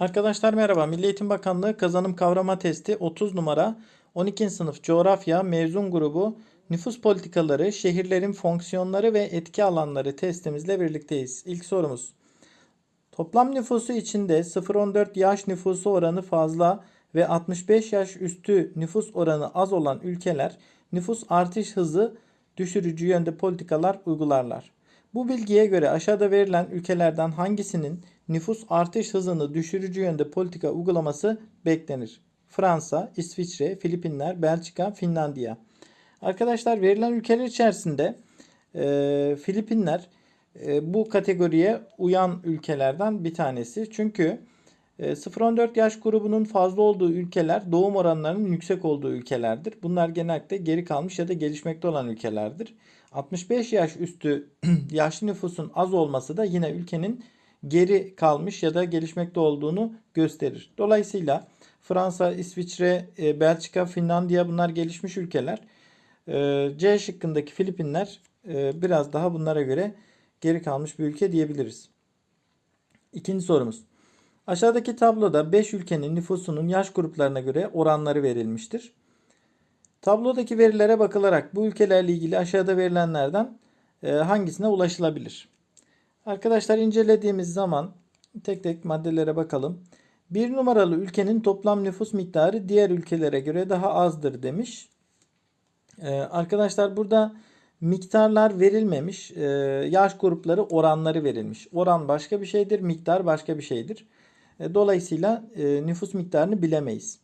Arkadaşlar merhaba. Milli Eğitim Bakanlığı kazanım kavrama testi 30 numara 12. sınıf coğrafya mezun grubu nüfus politikaları, şehirlerin fonksiyonları ve etki alanları testimizle birlikteyiz. İlk sorumuz. Toplam nüfusu içinde 0-14 yaş nüfusu oranı fazla ve 65 yaş üstü nüfus oranı az olan ülkeler nüfus artış hızı düşürücü yönde politikalar uygularlar. Bu bilgiye göre aşağıda verilen ülkelerden hangisinin nüfus artış hızını düşürücü yönde politika uygulaması beklenir? Fransa, İsviçre, Filipinler, Belçika, Finlandiya. Arkadaşlar verilen ülkeler içerisinde e, Filipinler e, bu kategoriye uyan ülkelerden bir tanesi. Çünkü 0-14 yaş grubunun fazla olduğu ülkeler doğum oranlarının yüksek olduğu ülkelerdir. Bunlar genellikle geri kalmış ya da gelişmekte olan ülkelerdir. 65 yaş üstü yaşlı nüfusun az olması da yine ülkenin geri kalmış ya da gelişmekte olduğunu gösterir. Dolayısıyla Fransa, İsviçre, e, Belçika, Finlandiya bunlar gelişmiş ülkeler. E, C şıkkındaki Filipinler e, biraz daha bunlara göre geri kalmış bir ülke diyebiliriz. İkinci sorumuz. Aşağıdaki tabloda 5 ülkenin nüfusunun yaş gruplarına göre oranları verilmiştir. Tablodaki verilere bakılarak bu ülkelerle ilgili aşağıda verilenlerden e, hangisine ulaşılabilir? Arkadaşlar incelediğimiz zaman tek tek maddelere bakalım. Bir numaralı ülkenin toplam nüfus miktarı diğer ülkelere göre daha azdır demiş. Ee, arkadaşlar burada miktarlar verilmemiş. Ee, yaş grupları oranları verilmiş. Oran başka bir şeydir, miktar başka bir şeydir. E, dolayısıyla e, nüfus miktarını bilemeyiz.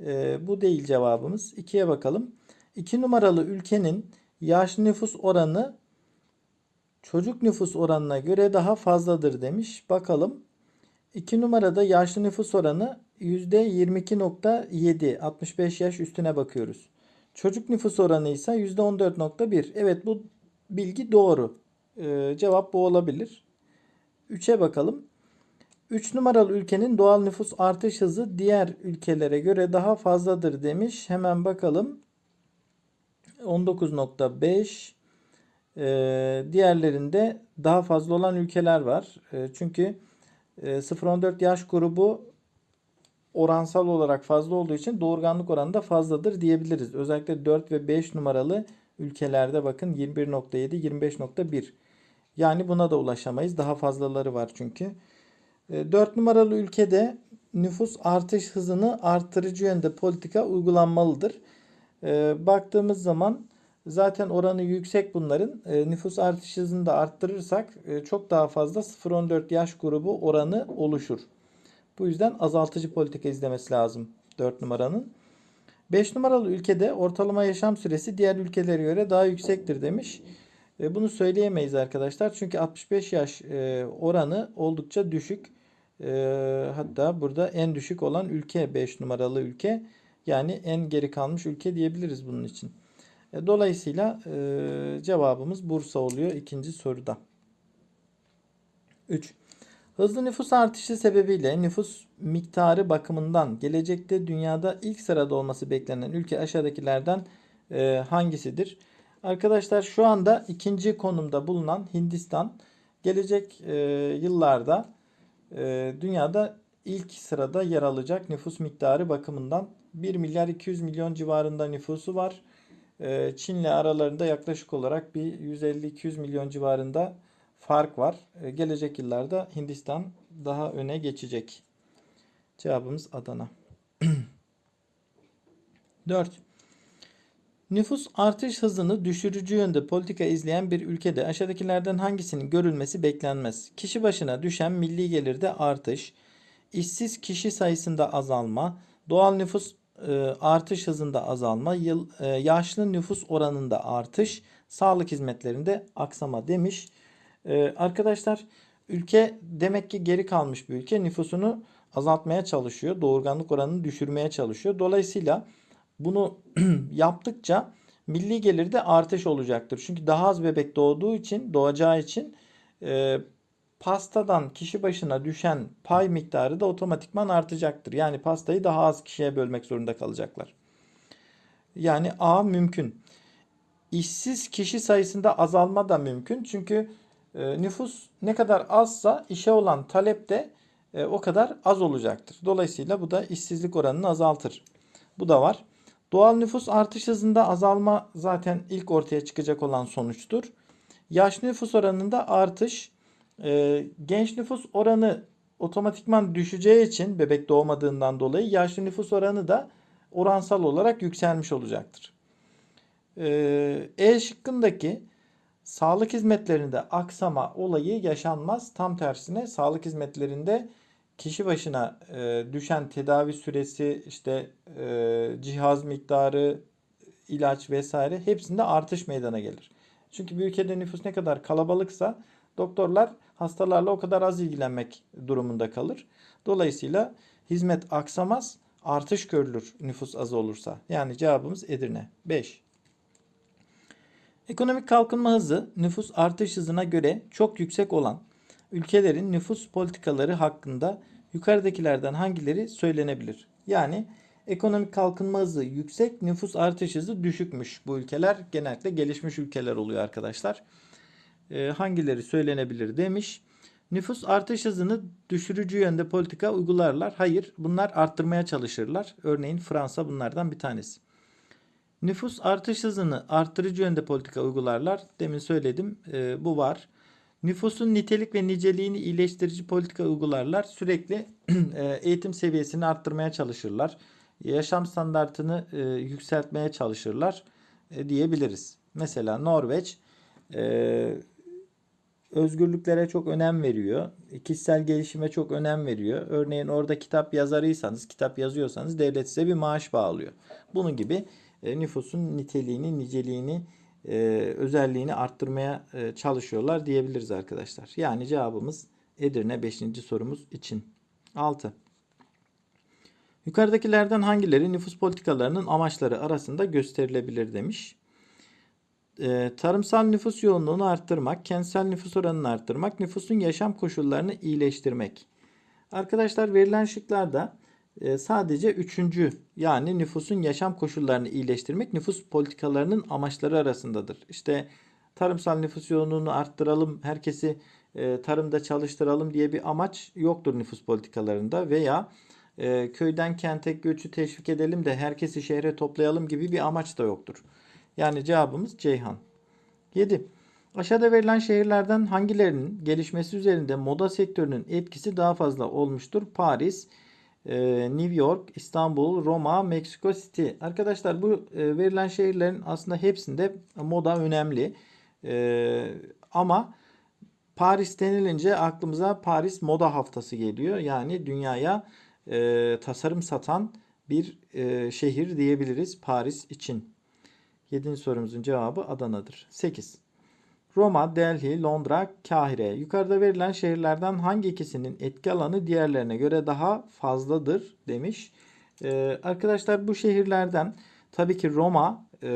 E, bu değil cevabımız. 2'ye bakalım. 2 numaralı ülkenin yaş nüfus oranı çocuk nüfus oranına göre daha fazladır demiş. Bakalım. 2 numarada yaşlı nüfus oranı %22.7. 65 yaş üstüne bakıyoruz. Çocuk nüfus oranı ise %14.1. Evet bu bilgi doğru. Ee, cevap bu olabilir. 3'e bakalım. 3 numaralı ülkenin doğal nüfus artış hızı diğer ülkelere göre daha fazladır demiş. Hemen bakalım. 19.5 ee, diğerlerinde daha fazla olan ülkeler var. Ee, çünkü e, 0-14 yaş grubu oransal olarak fazla olduğu için doğurganlık oranı da fazladır diyebiliriz. Özellikle 4 ve 5 numaralı ülkelerde bakın 21.7, 25.1. Yani buna da ulaşamayız. Daha fazlaları var çünkü. 4 numaralı ülkede nüfus artış hızını artırıcı yönde politika uygulanmalıdır. Baktığımız zaman zaten oranı yüksek bunların. Nüfus artış hızını da arttırırsak çok daha fazla 0-14 yaş grubu oranı oluşur. Bu yüzden azaltıcı politika izlemesi lazım 4 numaranın. 5 numaralı ülkede ortalama yaşam süresi diğer ülkelere göre daha yüksektir demiş. Bunu söyleyemeyiz arkadaşlar. Çünkü 65 yaş oranı oldukça düşük. Hatta burada en düşük olan ülke 5 numaralı ülke. Yani en geri kalmış ülke diyebiliriz bunun için. Dolayısıyla cevabımız Bursa oluyor ikinci soruda. 3. Hızlı nüfus artışı sebebiyle nüfus miktarı bakımından gelecekte dünyada ilk sırada olması beklenen ülke aşağıdakilerden e, hangisidir? Arkadaşlar şu anda ikinci konumda bulunan Hindistan gelecek e, yıllarda e, dünyada ilk sırada yer alacak nüfus miktarı bakımından 1 milyar 200 milyon civarında nüfusu var. E, Çin'le aralarında yaklaşık olarak bir 150-200 milyon civarında fark var. E, gelecek yıllarda Hindistan daha öne geçecek. Cevabımız Adana. 4. Nüfus artış hızını düşürücü yönde politika izleyen bir ülkede aşağıdakilerden hangisinin görülmesi beklenmez? Kişi başına düşen milli gelirde artış, işsiz kişi sayısında azalma, doğal nüfus e, artış hızında azalma, yıl, e, yaşlı nüfus oranında artış, sağlık hizmetlerinde aksama demiş. Ee, arkadaşlar ülke demek ki geri kalmış bir ülke. Nüfusunu azaltmaya çalışıyor. Doğurganlık oranını düşürmeye çalışıyor. Dolayısıyla bunu yaptıkça milli gelirde artış olacaktır. Çünkü daha az bebek doğduğu için, doğacağı için e, pastadan kişi başına düşen pay miktarı da otomatikman artacaktır. Yani pastayı daha az kişiye bölmek zorunda kalacaklar. Yani A mümkün. İşsiz kişi sayısında azalma da mümkün. Çünkü e, nüfus ne kadar azsa işe olan talep de e, o kadar az olacaktır. Dolayısıyla bu da işsizlik oranını azaltır. Bu da var. Doğal nüfus artış hızında azalma zaten ilk ortaya çıkacak olan sonuçtur. Yaş nüfus oranında artış, e, genç nüfus oranı otomatikman düşeceği için bebek doğmadığından dolayı yaşlı nüfus oranı da oransal olarak yükselmiş olacaktır. E, e şıkkındaki sağlık hizmetlerinde aksama olayı yaşanmaz. Tam tersine sağlık hizmetlerinde kişi başına e, düşen tedavi süresi, işte e, cihaz miktarı, ilaç vesaire hepsinde artış meydana gelir. Çünkü bir ülkede nüfus ne kadar kalabalıksa doktorlar hastalarla o kadar az ilgilenmek durumunda kalır. Dolayısıyla hizmet aksamaz, artış görülür nüfus az olursa. Yani cevabımız Edirne. 5. Ekonomik kalkınma hızı nüfus artış hızına göre çok yüksek olan ülkelerin nüfus politikaları hakkında yukarıdakilerden hangileri söylenebilir? Yani ekonomik kalkınma hızı yüksek, nüfus artış hızı düşükmüş. Bu ülkeler genellikle gelişmiş ülkeler oluyor arkadaşlar. Ee, hangileri söylenebilir demiş. Nüfus artış hızını düşürücü yönde politika uygularlar. Hayır, bunlar arttırmaya çalışırlar. Örneğin Fransa bunlardan bir tanesi. Nüfus artış hızını arttırıcı yönde politika uygularlar. Demin söyledim, e, bu var. Nüfusun nitelik ve niceliğini iyileştirici politika uygularlar. Sürekli e, eğitim seviyesini arttırmaya çalışırlar. Yaşam standartını e, yükseltmeye çalışırlar e, diyebiliriz. Mesela Norveç özgürlüklere çok önem veriyor. Kişisel gelişime çok önem veriyor. Örneğin orada kitap yazarıysanız, kitap yazıyorsanız devlet size bir maaş bağlıyor. Bunun gibi nüfusun niteliğini, niceliğini, özelliğini arttırmaya e, çalışıyorlar diyebiliriz arkadaşlar. Yani cevabımız Edirne 5. sorumuz için. 6. Yukarıdakilerden hangileri nüfus politikalarının amaçları arasında gösterilebilir demiş. Ee, tarımsal nüfus yoğunluğunu arttırmak, kentsel nüfus oranını arttırmak, nüfusun yaşam koşullarını iyileştirmek. Arkadaşlar verilen şıklarda e, sadece üçüncü yani nüfusun yaşam koşullarını iyileştirmek nüfus politikalarının amaçları arasındadır. İşte tarımsal nüfus yoğunluğunu arttıralım, herkesi e, tarımda çalıştıralım diye bir amaç yoktur nüfus politikalarında veya e, köyden kente göçü teşvik edelim de herkesi şehre toplayalım gibi bir amaç da yoktur. Yani cevabımız Ceyhan. 7. Aşağıda verilen şehirlerden hangilerinin gelişmesi üzerinde moda sektörünün etkisi daha fazla olmuştur? Paris, New York, İstanbul, Roma, Mexico City. Arkadaşlar bu e, verilen şehirlerin aslında hepsinde moda önemli. E, ama Paris denilince aklımıza Paris Moda Haftası geliyor. Yani dünyaya tasarım satan bir şehir diyebiliriz Paris için. 7. sorumuzun cevabı Adana'dır. 8. Roma, Delhi, Londra, Kahire. Yukarıda verilen şehirlerden hangi ikisinin etki alanı diğerlerine göre daha fazladır demiş. Ee, arkadaşlar bu şehirlerden tabii ki Roma e,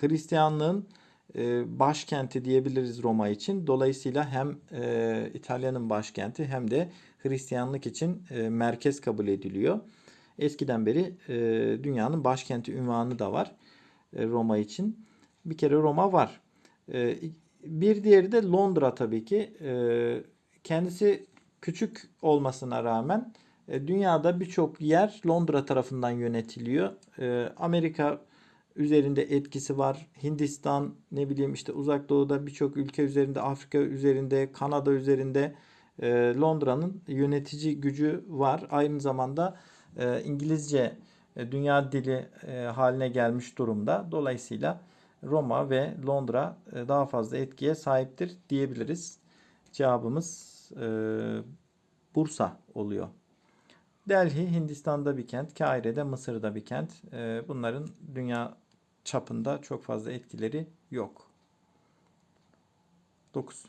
Hristiyanlığın e, başkenti diyebiliriz Roma için. Dolayısıyla hem e, İtalya'nın başkenti hem de Hristiyanlık için e, merkez kabul ediliyor. Eskiden beri e, dünyanın başkenti ünvanı da var. E, Roma için. Bir kere Roma var. E, bir diğeri de Londra tabii ki. E, kendisi küçük olmasına rağmen dünyada birçok yer Londra tarafından yönetiliyor. Amerika üzerinde etkisi var. Hindistan ne bileyim işte uzak doğuda birçok ülke üzerinde, Afrika üzerinde, Kanada üzerinde Londra'nın yönetici gücü var. Aynı zamanda İngilizce e, dünya dili e, haline gelmiş durumda. Dolayısıyla Roma ve Londra e, daha fazla etkiye sahiptir diyebiliriz. Cevabımız Bursa oluyor. Delhi Hindistan'da bir kent, Kahire'de Mısır'da bir kent. Bunların dünya çapında çok fazla etkileri yok. 9.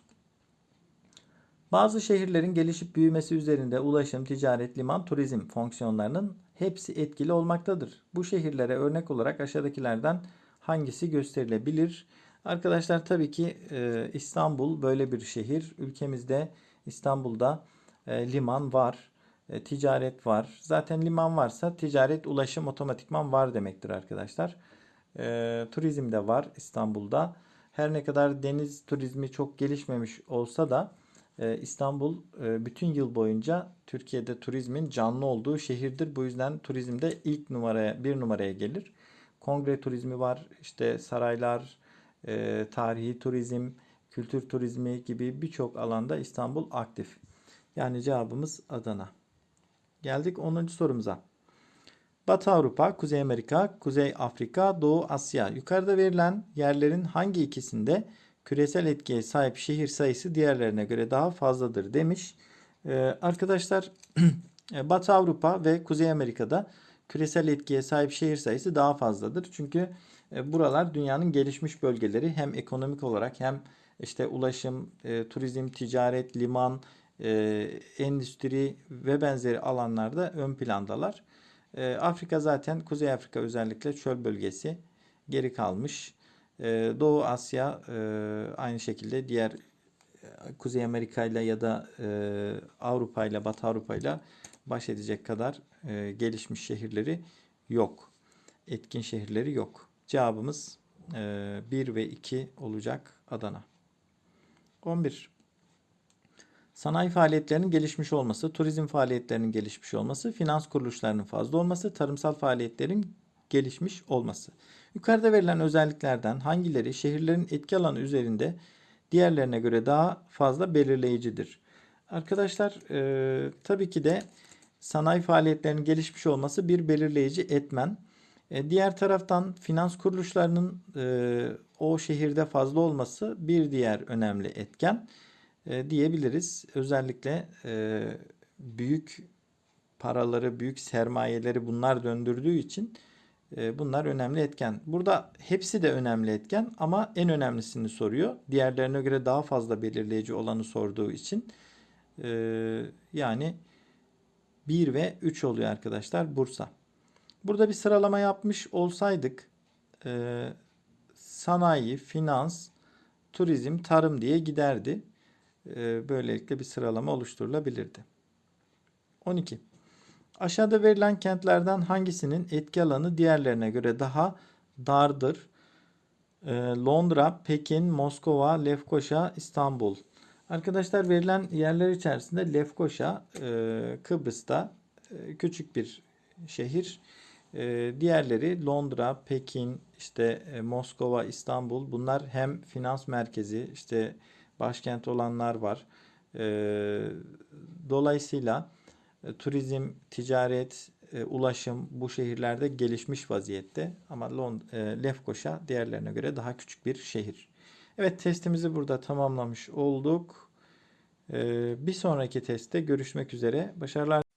Bazı şehirlerin gelişip büyümesi üzerinde ulaşım, ticaret, liman, turizm fonksiyonlarının hepsi etkili olmaktadır. Bu şehirlere örnek olarak aşağıdakilerden hangisi gösterilebilir? Arkadaşlar tabii ki e, İstanbul böyle bir şehir. Ülkemizde İstanbul'da e, liman var, e, ticaret var. Zaten liman varsa ticaret, ulaşım otomatikman var demektir arkadaşlar. E, turizm de var İstanbul'da. Her ne kadar deniz turizmi çok gelişmemiş olsa da Ee, İstanbul e, bütün yıl boyunca Türkiye'de turizmin canlı olduğu şehirdir. Bu yüzden turizmde ilk numaraya, bir numaraya gelir. Kongre turizmi var, işte saraylar, e, tarihi turizm, kültür turizmi gibi birçok alanda İstanbul aktif. Yani cevabımız Adana. Geldik 10. sorumuza. Batı Avrupa, Kuzey Amerika, Kuzey Afrika, Doğu Asya. Yukarıda verilen yerlerin hangi ikisinde küresel etkiye sahip şehir sayısı diğerlerine göre daha fazladır demiş. Ee, arkadaşlar Batı Avrupa ve Kuzey Amerika'da küresel etkiye sahip şehir sayısı daha fazladır. Çünkü e, buralar dünyanın gelişmiş bölgeleri hem ekonomik olarak hem işte ulaşım, e, turizm, ticaret, liman, e, endüstri ve benzeri alanlarda ön plandalar. Afrika zaten Kuzey Afrika özellikle çöl bölgesi geri kalmış. Doğu Asya aynı şekilde diğer Kuzey Amerika ile ya da Avrupa ile Batı Avrupa ile baş edecek kadar e, gelişmiş şehirleri yok. Etkin şehirleri yok. Cevabımız e, 1 ve 2 olacak Adana. 11. Sanayi faaliyetlerinin gelişmiş olması, turizm faaliyetlerinin gelişmiş olması, finans kuruluşlarının fazla olması, tarımsal faaliyetlerin gelişmiş olması. Yukarıda verilen özelliklerden hangileri şehirlerin etki alanı üzerinde diğerlerine göre daha fazla belirleyicidir? Arkadaşlar e, tabii ki de sanayi faaliyetlerinin gelişmiş olması bir belirleyici etmen. E, diğer taraftan finans kuruluşlarının e, o şehirde fazla olması bir diğer önemli etken e, diyebiliriz. Özellikle büyük paraları, büyük sermayeleri bunlar döndürdüğü için bunlar önemli etken. Burada hepsi de önemli etken ama en önemlisini soruyor. Diğerlerine göre daha fazla belirleyici olanı sorduğu için yani 1 ve 3 oluyor arkadaşlar Bursa. Burada bir sıralama yapmış olsaydık e, sanayi, finans, turizm, tarım diye giderdi. E, böylelikle bir sıralama oluşturulabilirdi. 12. Aşağıda verilen kentlerden hangisinin etki alanı diğerlerine göre daha dardır? E, Londra, Pekin, Moskova, Lefkoşa, İstanbul. Arkadaşlar verilen yerler içerisinde Lefkoşa e, Kıbrıs'ta e, küçük bir şehir. E, diğerleri Londra, Pekin, işte e, Moskova, İstanbul. Bunlar hem finans merkezi, işte başkent olanlar var. E, dolayısıyla e, turizm, ticaret, e, ulaşım bu şehirlerde gelişmiş vaziyette. Ama Lond e, Lefkoşa diğerlerine göre daha küçük bir şehir. Evet testimizi burada tamamlamış olduk. E, bir sonraki testte görüşmek üzere. Başarılar.